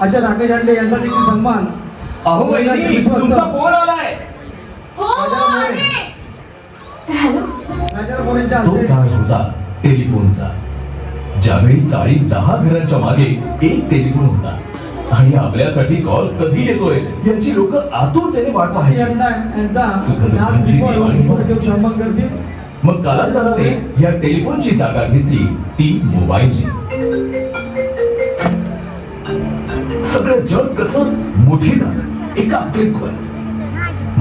अशा राकेश अंडे यांचा देखील सन्मान. अहो वहिनी तुमचा फोन आलाय? हो हो तो काळ होता टेलिफोनचा. ज्यावेळी चाळी दहा घरांच्या मागे एक टेलिफोन होता. आणि आपल्यासाठी कॉल कधी येतोय याची लोक आतुरतेने वाट करतील. मग कालांतराने या टेलिफोनची जागा घेतली ती मोबाईलने. सगळं जग कसं मुठीत आलं एका क्लिकवर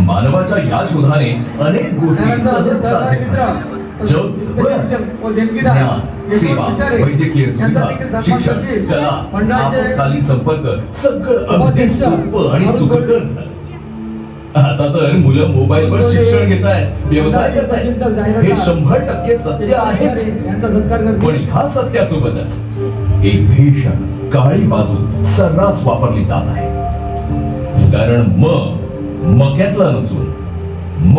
मानवाच्या या शोधाने अनेक गोष्टी सहज साध्य. जग सेवा वैद्यकीय सुविधा शिक्षण. कला आपत्कालीन संपर्क सगळं अगदी उपाध्यक्ष, सोपं आणि. झालं आता तर मुलं मोबाईलवर शिक्षण घेत आहेत व्यवसाय करत आहेत हे शंभर टक्के सत्य सत्कार पण ह्या सत्यासोबतच एक भीषण काळी बाजू सर्रास वापरली जात आहे. कारण म मक्यातला नसून म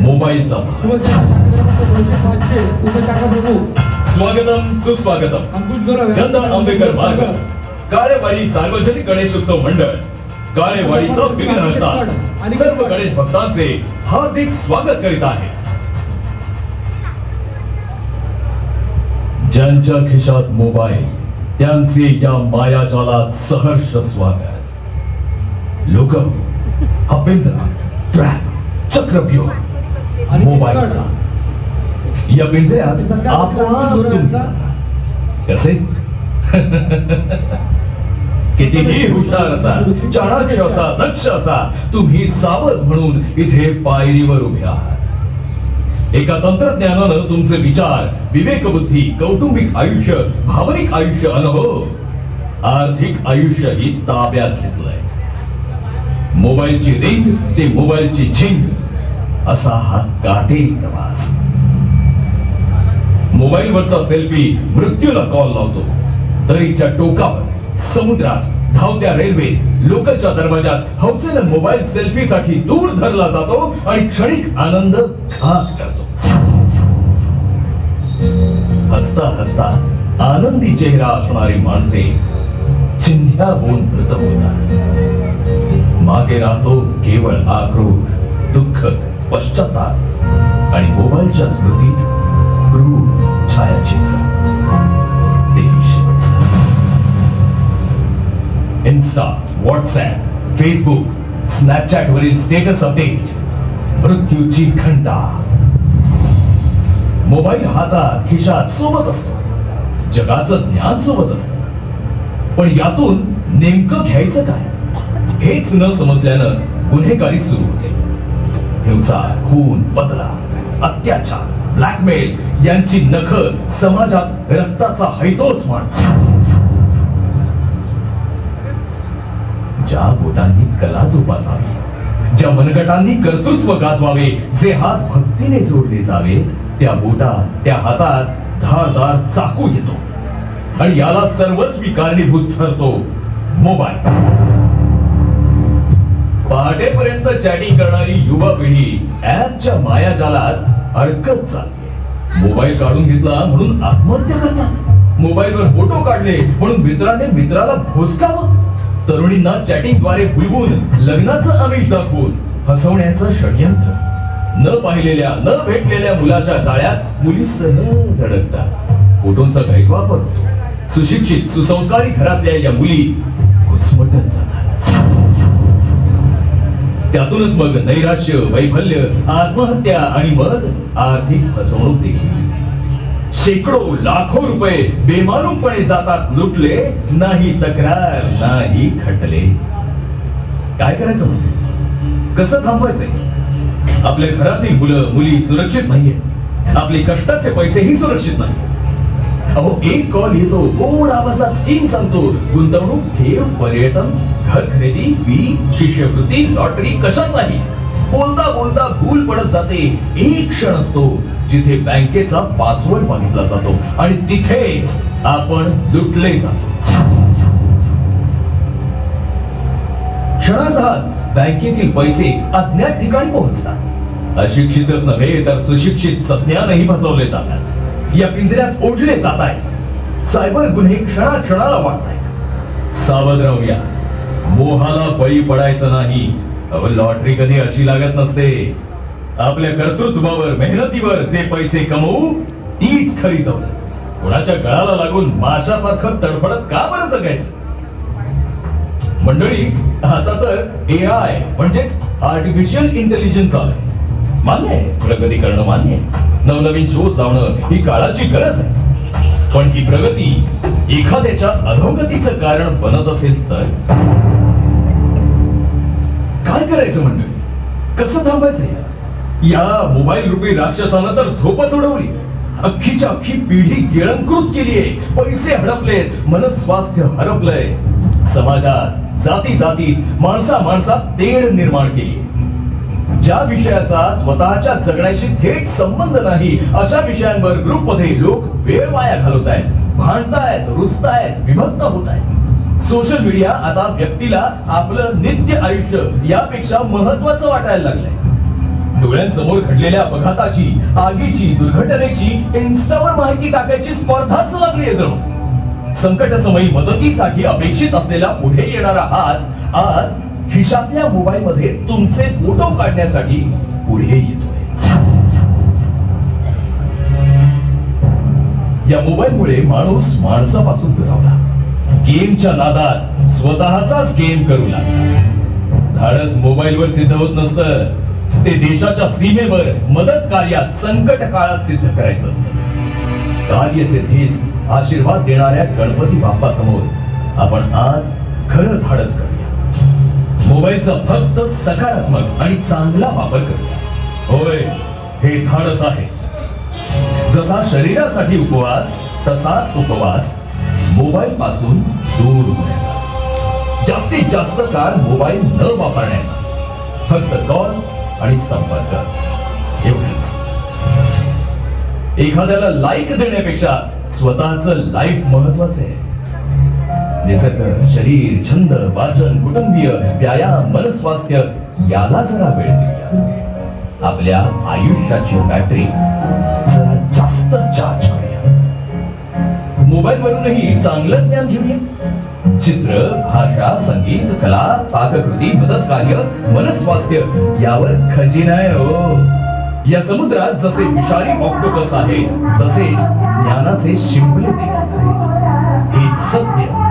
मोबाईलचा स्वागतम सुस्वागतम. अंकुश गोरव आंबेकर मार्ग. काळेवाडी सार्वजनिक गणेशोत्सव मंडळ. काळेवाडीचा विघ्नहर्ता. सर्व गणेश भक्तांचे हार्दिक स्वागत करीत आहे ज्यांच्या खिशात मोबाईल त्यांचे या मायाजालात सहर्ष स्वागत. लोक हा पिंजरा ट्रॅप चक्रव्यूह मोबाईलचा या पिंजऱ्यात जाता. कसे? कितीही हुशार असा चाणाक्ष असा दक्ष असा तुम्ही सावज म्हणून इथे पायरीवर उभे आहात. एका तंत्रज्ञानानं तुमचे विचार विवेकबुद्धी कौटुंबिक आयुष्य भावनिक आयुष्य अनुभव हो, आर्थिक आयुष्यही ताब्यात घेतलंय. मोबाईलची रिंग ते मोबाईलची झिंग असा हा काटे प्रवास मोबाईलवरचा सेल्फी मृत्यूला कॉल लावतो. दरीच्या टोकावर समुद्रात धावत्या रेल्वे लोकलच्या दरवाजात हौसेनं मोबाईल सेल्फीसाठी दूर धरला जातो आणि क्षणिक आनंद घात करतो. हसता हसता आनंदी चेहरा असणारी माणसे चिंध्या होऊन मृत होतात. मागे राहतो केवळ आक्रोश दुःख पश्चाताप आणि मोबाईलच्या स्मृतीत क्रूर छायाचित्र. इन्स्टा व्हॉट्सअप फेसबुक स्नॅपचॅट वरील स्टेटस अपडेट मृत्यूची घंटा. मोबाईल हातात खिशात सोबत असतो. जगाचं ज्ञान सोबत असत. पण यातून नेमकं घ्यायचं काय? हेच न समजल्यानं गुन्हेगारी सुरू होते. हिंसा खून बदला अत्याचार ब्लॅकमेल यांची नख समाजात रक्ताचा हैतोच मांडतात. ज्या बोटांनी कला जोपासावी ज्या मनगटांनी कर्तृत्व गाजवावे जे हात भक्तीने जोडले जावेत त्या बोटात त्या हातात धारदार चाकू येतो. आणि याला सर्वस्वी कारणीभूत ठरतो मोबाईल. पहाटेपर्यंत चॅटिंग करणारी युवा पिढी ऍपच्या मायाजालात अडकत चालली मोबाईल काढून घेतला म्हणून आत्महत्या करतात. मोबाईलवर फोटो काढले म्हणून मित्राने मित्राला भोसकावं. तरुणींना चॅटिंगद्वारे भुलवून लग्नाचं आमिष दाखवून फसवण्याचं षडयंत्र. न पाहिलेल्या न भेटलेल्या मुलाच्या जाळ्यात मुली सहज अडकतात फोटोंचा गैरवापर सुशिक्षित सुसंस्कारी घरातल्या या मुली घुसमटत जातात. त्यातूनच मग नैराश्य वैफल्य आत्महत्या आणि मग आर्थिक फसवणूक देखील. शेकडो लाखो रुपये बेमालूमपणे जातात लुटले नाही तक्रार नाही खटले. काय करायचं कसं थांबवायचंय? आपल्या घरातील मुलं मुली सुरक्षित नाहीये. आपले कष्टाचे पैसेही सुरक्षित नाही अहो एक कॉल येतो गोड आवाजात स्कीम सांगतो. गुंतवणूक ठेव पर्यटन घर खरेदी फी शिष्यवृत्ती लॉटरी कशाचाही. बोलता बोलता भूल पडत जाते. एक क्षण असतो जिथे बँकेचा पासवर्ड मागितला जातो. आणि तिथेच आपण लुटले जातो. क्षणार्धात बँकेतील पैसे अज्ञात ठिकाणी पोहोचतात. अशिक्षितच नव्हे तर सुशिक्षित सज्ञानही फसवले जातात. या पिंजऱ्यात ओढले जात आहेत. सायबर गुन्हे क्षणाक्षणाला वाढत आहेत. सावध राहूया. मोहाला बळी पडायचं नाही. लॉटरी कधी अशी लागत नसते. आपल्या कर्तृत्वावर मेहनतीवर जे पैसे कमवू तीच खरी दौलत. कोणाच्या गळाला लागून माशासारखं तडफडत का बरं जगायचं? मंडळी आता तर ए आय म्हणजेच आर्टिफिशियल इंटेलिजन्स आलंय. मान्य आहे प्रगती करणं मान्य आहे. नवनवीन शोध लावणं ही काळाची गरज आहे. पण ही प्रगती एखाद्याच्या अधोगतीचं कारण बनत असेल तर? काय करायचं म्हणणं कसं थांबायचं या? या मोबाईल रुपी राक्षसानं तर झोपच उडवली. अख्खीच्या अख्खी पिढी गिळंकृत केलीये. पैसे हडपलेत मनस्वास्थ्य हरपलंय. समाजात जाती जातीत माणसा माणसात तेढ निर्माण केली ज्या विषयाचा स्वतःच्या जगण्याशी थेट संबंध नाही अशा विषयांवर ग्रुपमध्ये लोक वेळ वाया घालवत आहेत भांडतायत रुसतायत विभक्त होत आहेत. सोशल मीडिया आता व्यक्तीला आपलं नित्य आयुष्य यापेक्षा महत्वाचं वाटायला लागलंय. डोळ्यांसमोर घडलेल्या अपघाताची आगीची दुर्घटनेची इन्स्टावर माहिती टाकायची स्पर्धाच लागली आहे जणू. संकटसमयी मदतीसाठी अपेक्षित असलेला पुढे येणारा हात आज खिशातल्या मोबाईल मध्ये तुमचे फोटो काढण्यासाठी पुढे येतोय. या मोबाईलमुळे माणूस माणसापासून दुरावला. गेमच्या नादात स्वतःचाच गेम करू लागला. धाडस मोबाईलवर सिद्ध होत नसतं. ते देशाच्या सीमेवर मदत कार्यात संकट काळात सिद्ध करायचं असतं. कार्यसिद्धीस आशीर्वाद देणाऱ्या गणपती बाप्पा समोर आपण आज खरं धाडस करतो मोबाईलचा फक्त सकारात्मक आणि चांगला वापर करूया होय हे धाडस आहे. जसा शरीरासाठी उपवास तसाच उपवास मोबाईल पासून दूर होण्याचा. जास्तीत जास्त काळ मोबाईल न वापरण्याचा. फक्त कॉल आणि संपर्क. एवढंच. एखाद्याला लाईक देण्यापेक्षा स्वतःच लाईफ महत्वाचं आहे. निसर्ग शरीर छंद वाचन कुटुंबीय व्यायाम मनस्वास्थ्य याला जरा वेळ देऊया आपल्या आयुष्याची बॅटरी जरा जास्त चार्ज करूया. मोबाईल वरूनही चांगलं ज्ञान घेऊया. चित्र भाषा संगीत कला पाककृती मदत कार्य मनस्वास्थ्य यावर खजिना आहे हो. या समुद्रात जसे विषारी ऑक्टोपस आहेत तसेच ज्ञानाचे शिंपले देखील आहेत. हे सत्य